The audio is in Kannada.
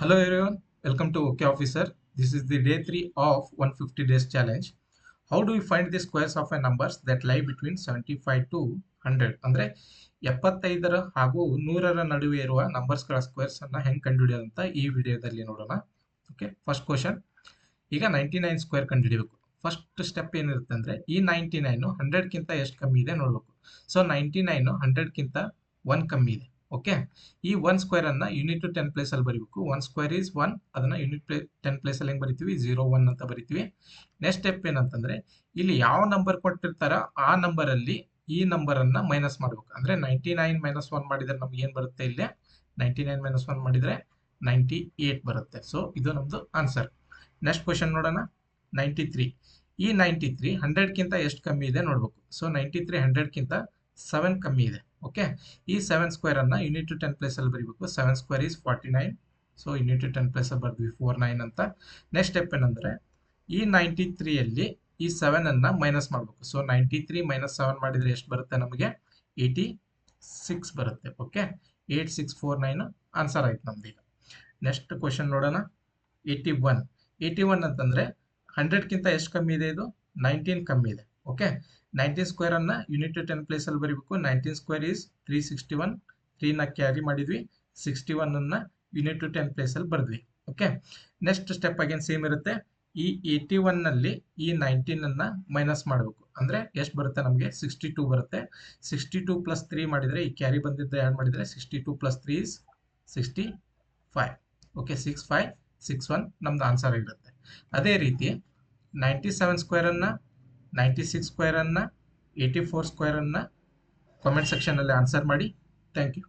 Hello everyone, welcome to OK Officer. This is the day 3 of 150 days challenge. How do we find the squares of a numbers that lie between 75 to 100? ಅಂದ್ರೆ ಎಪ್ಪತ್ತೈದರ ಹಾಗೂ ನೂರರ ನಡುವೆ ಇರುವ ನಂಬರ್ಸ್ಗಳ ಸ್ಕ್ವೇರ್ಸ್ ಅನ್ನ ಹೆಂಗ್ ಕಂಡುಹಿಡಿಯೋದಂತ ಈ ವಿಡಿಯೋದಲ್ಲಿ ನೋಡೋಣ ಓಕೆ ಫಸ್ಟ್ ಕ್ವಶನ್ ಈಗ ನೈಂಟಿ ನೈನ್ ಸ್ಕ್ವೇರ್ ಕಂಡುಹಿಡಿಯಬೇಕು ಫಸ್ಟ್ ಸ್ಟೆಪ್ ಏನಿರುತ್ತೆ ಅಂದ್ರೆ ಈ ನೈಂಟಿ ನೈನು ಹಂಡ್ರೆಡ್ಗಿಂತ ಎಷ್ಟು ಕಮ್ಮಿ ಇದೆ ನೋಡಬೇಕು ಸೊ ನೈಂಟಿ ನೈನು ಹಂಡ್ರೆಡ್ಗಿಂತ ಒನ್ ಕಮ್ಮಿ ಇದೆ ಓಕೆ ಈ ಒನ್ ಸ್ಕ್ವೇರ್ ಅನ್ನ ಯೂನಿಟ್ ಟು ಟೆನ್ ಪ್ಲೇಸ್ ಅಲ್ಲಿ ಬರೀಬೇಕು. ಒನ್ ಸ್ಕ್ವೇರ್ ಇಸ್ ಒನ್ ಅದನ್ನ ಯೂನಿಟ್ ಪ್ಲೇ ಟೆನ್ ಪ್ಲೇಸ್ ಅಲ್ಲಿ ಹೆಂಗ್ ಬರಿತೀವಿ? ಜೀರೋ ಒನ್ ಅಂತ ಬರಿತೀವಿ. ನೆಕ್ಸ್ಟ್ ಸ್ಟೆಪ್ ಏನಂತಂದ್ರೆ, ಇಲ್ಲಿ ಯಾವ ನಂಬರ್ ಕೊಟ್ಟಿರ್ತಾರ ಆ ನಂಬರ್ ಅಲ್ಲಿ ಈ ನಂಬರ್ ಅನ್ನ ಮೈನಸ್ ಮಾಡ್ಬೇಕು. ಅಂದ್ರೆ ನೈಂಟಿ ನೈನ್ ಮೈನಸ್ ಒನ್ ಮಾಡಿದ್ರೆ ನಮ್ಗೆ ಏನ್ ಬರುತ್ತೆ ಇಲ್ಲಿ? ನೈಂಟಿ ನೈನ್ ಮೈನಸ್ ಒನ್ ಮಾಡಿದ್ರೆ ನೈಂಟಿ ಏಟ್ ಬರುತ್ತೆ. ಸೊ ಇದು ನಮ್ದು ಆನ್ಸರ್ ನೆಕ್ಸ್ಟ್ ಕ್ವಶನ್ ನೋಡೋಣ. ನೈಂಟಿ ತ್ರೀ ಈ ನೈಂಟಿ ತ್ರೀ ಹಂಡ್ರೆಡ್ಗಿಂತ ಎಷ್ಟು ಕಮ್ಮಿ ಇದೆ ನೋಡ್ಬೇಕು. ಸೊ ನೈಂಟಿ ತ್ರೀ ಹಂಡ್ರೆಡ್ಗಿಂತ ಸೆವೆನ್ ಕಮ್ಮಿ ಇದೆ. ಓಕೆ ಈ ಸೆವೆನ್ ಸ್ಕ್ವೇರ್ ಅನ್ನ ಯೂನಿಟ್ ಟು ಟೆನ್ ಪ್ಲೇಸ್ ಅಲ್ಲಿ ಬರೀಬೇಕು. Seven square is forty nine so unit to ten place ಅಲ್ಲಿ ಬರ್ದ್ವಿ ಫೋರ್ ನೈನ್ ಅಂತ. ನೆಕ್ಸ್ಟ್ ಸ್ಟೆಪ್ ಏನಂದ್ರೆ, ಈ ನೈಂಟಿ ತ್ರೀಯಲ್ಲಿ ಈ ಸೆವೆನನ್ನು ಮೈನಸ್ ಮಾಡಬೇಕು. So ninety three minus seven ಮಾಡಿದ್ರೆ ಎಷ್ಟು ಬರುತ್ತೆ ನಮಗೆ? ಏಯ್ಟಿ ಸಿಕ್ಸ್ ಬರುತ್ತೆ. Okay eight six four nine answer ಆಯ್ತು ಈಗ. ನೆಕ್ಸ್ಟ್ ಕ್ವಶನ್ ನೋಡೋಣ. ಏಯ್ಟಿ ಒನ್ ಏಯ್ಟಿ ಒನ್ ಅಂತಂದರೆ ಹಂಡ್ರೆಡ್ಗಿಂತ ಎಷ್ಟು ಕಮ್ಮಿ ಇದೆ ಇದು? ನೈನ್ಟೀನ್ ಕಮ್ಮಿ ಇದೆ. ಓಕೆ ನೈನ್ಟೀನ್ ಸ್ಕ್ವೇರ್ ಅನ್ನ ಯೂನಿಟ್ ಟೆನ್ ಪ್ಲೇಸ್ ಅಲ್ಲಿ ಬರೀಬೇಕು. Nineteen square is three sixty one ತ್ರೀನ carry ಮಾಡಿದ್ವಿ. ಸಿಕ್ಸ್ಟಿ ಒನ್ ಅನ್ನ ಯೂನಿಟ್ ಟು ಟೆನ್ ಪ್ಲೇಸ್ ಅಲ್ಲಿ ಬರ್ದ್ವಿ. Okay next step again same ಇರುತ್ತೆ. ಈ ಏಯ್ಟಿ ಒನ್ನಲ್ಲಿ ಈ ನೈನ್ಟೀನ್ ಅನ್ನ ಮೈನಸ್ ಮಾಡಬೇಕು. ಅಂದ್ರೆ ಎಷ್ಟು ಬರುತ್ತೆ ನಮಗೆ? ಸಿಕ್ಸ್ಟಿ ಟೂ ಬರುತ್ತೆ. ಸಿಕ್ಸ್ಟಿ ಟೂ ಪ್ಲಸ್ ತ್ರೀ ಮಾಡಿದ್ರೆ, ಈ ಕ್ಯಾರಿ ಬಂದಿದ್ದ ಆ್ಯಡ್ ಮಾಡಿದ್ರೆ? Sixty two plus three is sixty five okay six five six one ನಮ್ದು ಆನ್ಸರ್ ಆಗಿರುತ್ತೆ ಅದೇ ರೀತಿ ನೈಂಟಿ ಸೆವೆನ್ ಸ್ಕ್ವೇರನ್ನು ನೈಂಟಿ ಸಿಕ್ಸ್ ಸ್ಕ್ವೇರನ್ನು ಏಯ್ಟಿ ಫೋರ್ ಸ್ಕ್ವೇರನ್ನು ಕಾಮೆಂಟ್ ಸೆಕ್ಷನಲ್ಲಿ ಆನ್ಸರ್ ಮಾಡಿ. Thank you